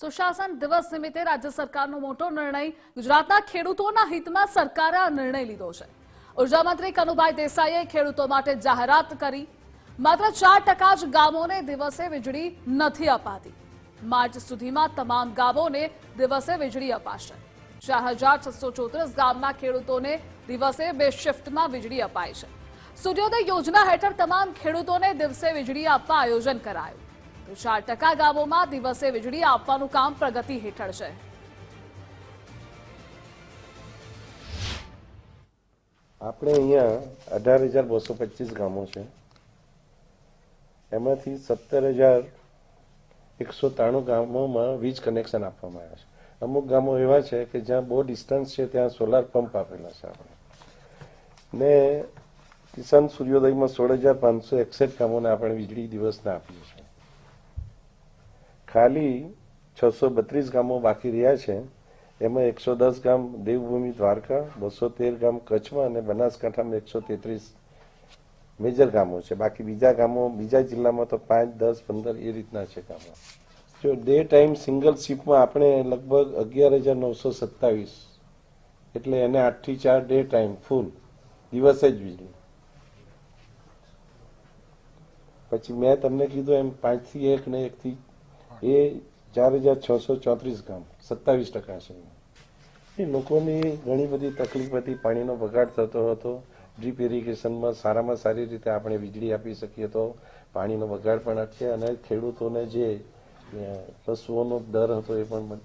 સુશાસન દિવસ નિમિત્તે રાજ્ય સરકારનો મોટો નિર્ણય ગુજરાતના ખેડૂતોના હિતમાં સરકારે આ નિર્ણય લીધો છે. ઊર્જા મંત્રી કનુભાઈ દેસાઈએ ખેડૂતો માટે જાહેરાત કરી. માત્ર ચાર ટકા જ ગામોને દિવસે વીજળી નથી અપાતી. માર્ચ સુધીમાં તમામ ગામોને દિવસે વીજળી અપાશે. ચાર હજાર છસો ચોત્રીસ ગામના ખેડૂતોને દિવસે બે શિફ્ટમાં વીજળી અપાય છે. સૂર્યોદય યોજના હેઠળ તમામ ખેડૂતોને દિવસે વીજળી આપવા આયોજન કરાયું. ચાર ટકા ગામોમાં દિવસે વીજળી આપવાનું કામ પ્રગતિ હેઠળ છે. આપણે અહીંયા અઢાર હજાર બસો પચીસ ગામો છે. એમાંથી સત્તર હજાર એકસો ત્રાણું ગામોમાં વીજ કનેક્શન આપવામાં આવ્યા છે. અમુક ગામો એવા છે કે જ્યાં બહુ ડિસ્ટન્સ છે, ત્યાં સોલાર પંપ આપેલા છે આપણે. ને કિસાન સૂર્યોદયમાં સોળ હજાર પાંચસો એકસઠ ગામોને આપણે વીજળી દિવસના આપીએ છીએ. ખાલી છસો બત્રીસ ગામો બાકી રહ્યા છે. એમાં એકસો દસ ગામ દેવભૂમિ, દ્વારકા, બસો તેર ગામ કચ્છમાં અને બનાસકાંઠામાં એકસો તેત્રીસ મેજર ગામો છે. બાકી બીજા ગામો, બીજા જિલ્લામાં તો પાંચ, દસ, પંદર એ રીતના છે ગામો. જો ડે ટાઈમ સિંગલ શિપમાં આપણે લગભગ અગિયાર હજાર નવસો સત્તાવીસ એટલે એને આઠથી ચાર ડે ટાઈમ ફૂલ, દિવસે જ વીજળી. પછી મેં તમને કીધું એમ પાંચથી એક ને એકથી એ ચાર હજાર છસો ચોત્રીસ ગામ સત્તાવીસ ટકા છે એ લોકોની ઘણી બધી તકલીફ હતી, પાણીનો બગાડ થતો હતો, ડ્રીપ ઇરિગેશનમાં સારામાં સારી રીતે આપણે વીજળી આપી શકીએ તો પાણીનો બગાડ પણ અટકે અને ખેડૂતોને જે પશુઓનો દર હતો એ પણ